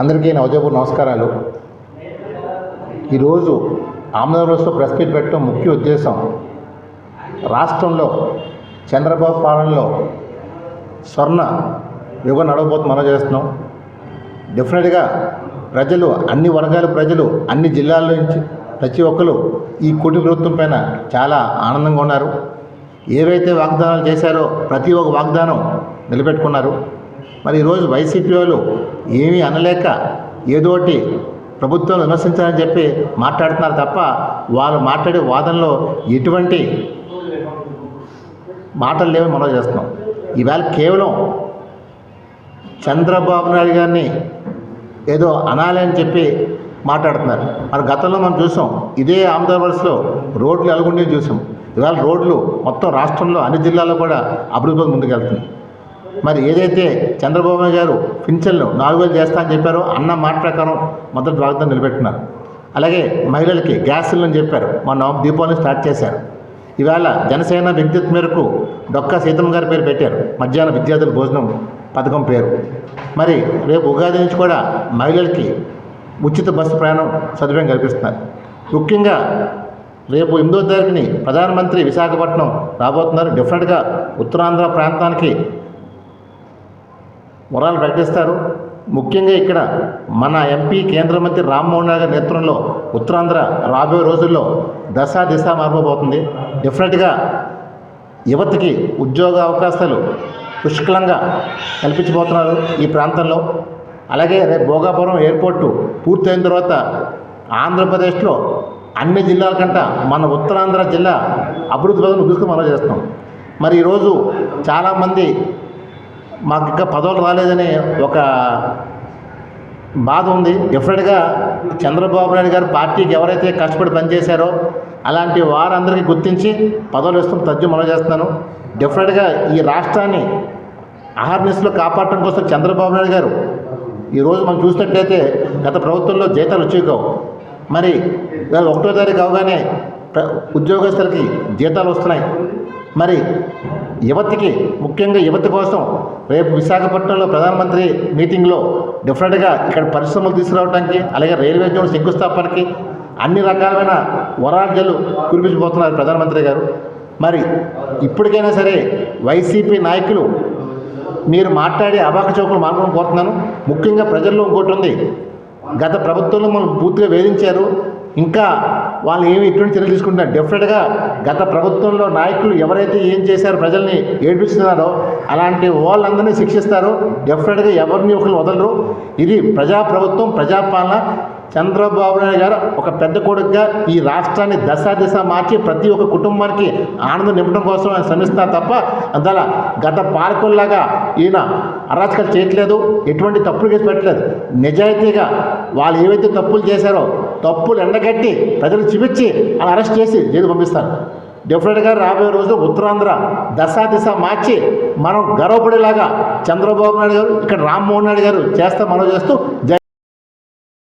అందరికీ నవజాబు ఉదయపూర్ నమస్కారాలు. ఈరోజు ఆంధ్రప్రదేశ్లో ప్రెస్ మీట్ పెట్టడం ముఖ్య ఉద్దేశం. రాష్ట్రంలో చంద్రబాబు పాలనలో స్వర్ణ యుగం నడవబోతు మనం చేస్తున్నాం. డెఫినెట్గా ప్రజలు అన్ని వర్గాల ప్రజలు అన్ని జిల్లాల నుంచి ప్రతి ఒక్కరు ఈ కుటుంబ ప్రభుత్వం పైన చాలా ఆనందంగా ఉన్నారు. ఏవైతే వాగ్దానాలు చేశారో ప్రతి ఒక్క వాగ్దానం నిలబెట్టుకున్నారు. మరి ఈరోజు వైసీపీ వాళ్ళు ఏమీ అనలేక ఏదోటి ప్రభుత్వం విమర్శించాలని చెప్పి మాట్లాడుతున్నారు తప్ప వాళ్ళు మాట్లాడే వాదనలో ఎటువంటి మాటలు లేవని మనం చేస్తున్నాం. ఈవేళ కేవలం చంద్రబాబు నాయుడు గారిని ఏదో అనాలి అని చెప్పి మాట్లాడుతున్నారు. మరి గతంలో మనం చూసాం ఇదే ఆంధ్రప్రదేశ్లో రోడ్లు ఎలాగుండే చూసాం. ఇవాళ రోడ్లు మొత్తం రాష్ట్రంలో అన్ని జిల్లాల్లో కూడా అభివృద్ధి ముందుకెళ్తుంది మరి ఏదైతే చంద్రబాబు గారు పింఛన్లు నాలుగు వేలు చేస్తా అని చెప్పారో అన్న మాట ప్రకారం మొదటి వాగ్దానం నిలబెట్టున్నారు అలాగే మహిళలకి గ్యాస్ సిలిండర్ చెప్పారు. మా మన దీపావళి స్టార్ట్ చేశారు. ఇవాళ జనసేన విద్యుత్ మేరకు డొక్కా సీతమ్మ గారి పేరు పెట్టారు. మధ్యాహ్న విద్యార్థుల భోజనం పథకం పేరు. మరి రేపు ఉగాది నుంచి కూడా మహిళలకి ఉచిత బస్సు ప్రయాణం సదుపాయం కల్పిస్తున్నారు. ముఖ్యంగా రేపు ఎనిమిదో తారీఖుని ప్రధానమంత్రి విశాఖపట్నం రాబోతున్నారు. డెఫినెట్గా ఉత్తరాంధ్ర ప్రాంతానికి మొరాలు ప్రకటిస్తారు. ముఖ్యంగా ఇక్కడ మన ఎంపీ కేంద్ర మంత్రి రామ్మోహన్ నాయుడు గారి నేతృత్వంలో ఉత్తరాంధ్ర రాబోయే రోజుల్లో దశ దిశ మారిపోబోతుంది. డెఫినెట్గా యువతకి ఉద్యోగ అవకాశాలు పుష్కలంగా కల్పించబోతున్నారు ఈ ప్రాంతంలో. అలాగే రేపు భోగాపురం ఎయిర్పోర్టు పూర్తయిన తర్వాత ఆంధ్రప్రదేశ్లో అన్ని జిల్లాల కంట మన ఉత్తరాంధ్ర జిల్లా అభివృద్ధి పథకం దూసుకుని మనం చేస్తున్నాం. మరి ఈరోజు చాలామంది మాకు ఇంకా పదవులు రాలేదని ఒక బాధ ఉంది. డెఫినెట్గా చంద్రబాబు నాయుడు గారు పార్టీకి ఎవరైతే కష్టపడి పనిచేశారో అలాంటి వారందరికీ గుర్తించి పదవులు ఇస్తాం తజ్జు మనం చేస్తున్నాను. డెఫినెట్గా ఈ రాష్ట్రాన్ని అహర్నిస్లో కాపాడటం కోసం చంద్రబాబు నాయుడు గారు ఈరోజు మనం చూసినట్లయితే గత ప్రభుత్వంలో జీతాలు వచ్చేకావు మరి ఒకటో తారీఖు అవగానే ఉద్యోగస్తులకి జీతాలు వస్తున్నాయి. మరి యువతికి ముఖ్యంగా యువతి కోసం రేపు విశాఖపట్నంలో ప్రధానమంత్రి మీటింగ్లో డెఫినెట్గా ఇక్కడ పరిశ్రమలు తీసుకురావడానికి అలాగే రైల్వే జోన్ శంకుస్థాపనకి అన్ని రకాలైన వరాజలు కురిపించబోతున్నారు ప్రధానమంత్రి గారు. మరి ఇప్పటికైనా సరే వైసీపీ నాయకులు మీరు మాట్లాడే అబాక చౌకులు మాత్రం కోరుతున్నాను. ముఖ్యంగా ప్రజల్లో ఇంకోటి ఉంది. గత ప్రభుత్వంలో మనం పూర్తిగా వేధించారు. ఇంకా వాళ్ళు ఏమి ఎటువంటి చర్యలు తీసుకుంటున్నారు డెఫినెట్గా గత ప్రభుత్వంలో నాయకులు ఎవరైతే ఏం చేశారో ప్రజల్ని ఏడిపిస్తున్నారో అలాంటి వాళ్ళందరినీ శిక్షిస్తారు. డెఫినెట్గా ఎవరిని ఒకరు వదలరు. ఇది ప్రజాప్రభుత్వం ప్రజాపాలన చంద్రబాబు నాయుడు గారు ఒక పెద్ద కొడుకుగా ఈ రాష్ట్రాన్ని దశ దిశ మార్చి ప్రతి ఒక్క కుటుంబానికి ఆనందం నింపడం కోసం ఆయన శ్రమిస్తారు తప్ప అందువల్ల గత పాలకుల్లాగా ఈయన అరాచకాలు చేయట్లేదు ఎటువంటి తప్పులు చేసి పెట్టలేదు. నిజాయితీగా వాళ్ళు ఏవైతే తప్పులు చేశారో తప్పులు ఎండగట్టి ప్రజలు చూపించి వాళ్ళు అరెస్ట్ చేసి జైలు పంపిస్తారు. డెఫినెట్గా రాబోయే రోజు ఉత్తరాంధ్ర దశ దిశ మార్చి మనం గర్వపడేలాగా చంద్రబాబు నాయుడు గారు ఇక్కడ రామ్మోహన్ నాయుడు గారు చేస్తా మనం చేస్తూ జై